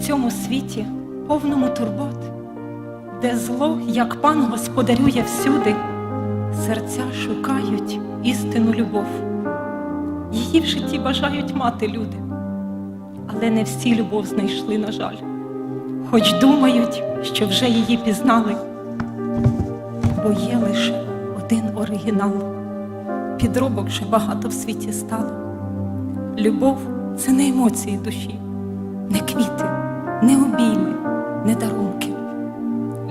цьому світі, повному турбот, де зло, як пан господарює всюди, серця шукають істинну любов. Її в житті бажають мати люди, але не всі любов знайшли, на жаль, хоч думають, що вже її пізнали, бо є лише один оригінал. Підробок вже багато в світі стало. Любов це не емоції душі, не квіти, не обійми, не дарунки.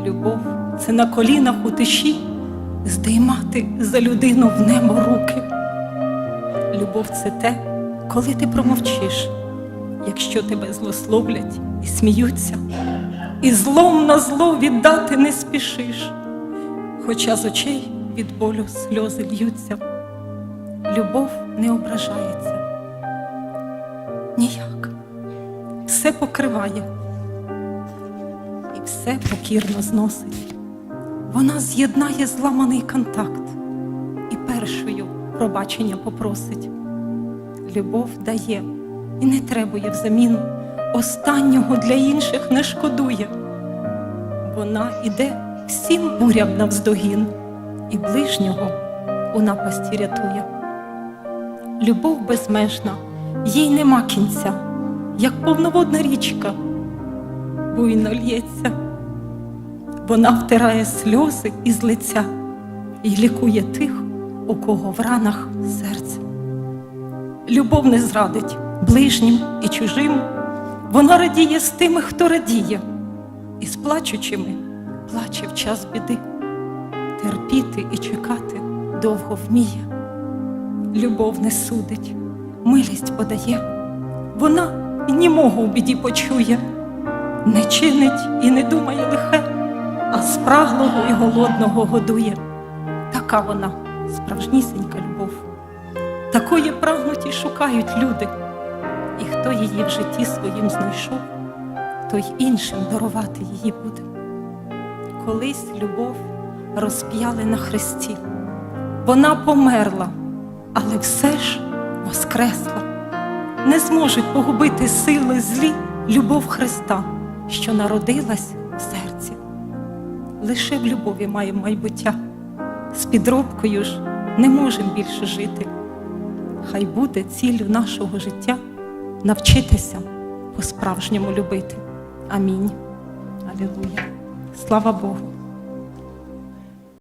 Любов це на колінах у тиші здіймати за людину в небо руки. Любов це те, коли ти промовчиш, якщо тебе злословлять і сміються, і злом на зло віддати не спішиш, хоча з очей від болю сльози льються. Любов не ображається. Ніяк. Все покриває і все покірно зносить. Вона з'єднає зламаний контакт і першою пробачення попросить. Любов дає і не требує взамін, останнього для інших не шкодує. Вона іде всім бурям навздогін і ближнього у напасті рятує. Любов безмежна, їй нема кінця, як повноводна річка, буйно лється. Вона втирає сльози із лиця і лікує тих, у кого в ранах серце. Любов не зрадить ближнім і чужим, вона радіє з тими, хто радіє, і з плачучими плаче в час біди. Терпіти і чекати довго вміє. Любов не судить, милість подає, вона і німого у біді почує, не чинить і не думає лихе, а спраглого і голодного годує. Така вона справжнісінька любов. Такої прагнуть і шукають люди, і хто її в житті своїм знайшов, той іншим дарувати її буде. Колись любов розп'яли на хресті, вона померла, але все ж воскресла. Не зможуть погубити сили злі любов Христа, що народилась в серці. Лише в любові маємо майбуття, з підробкою ж не можемо більше жити. Хай буде ціллю нашого життя навчитися по-справжньому любити. Амінь. Алілуя. Слава Богу.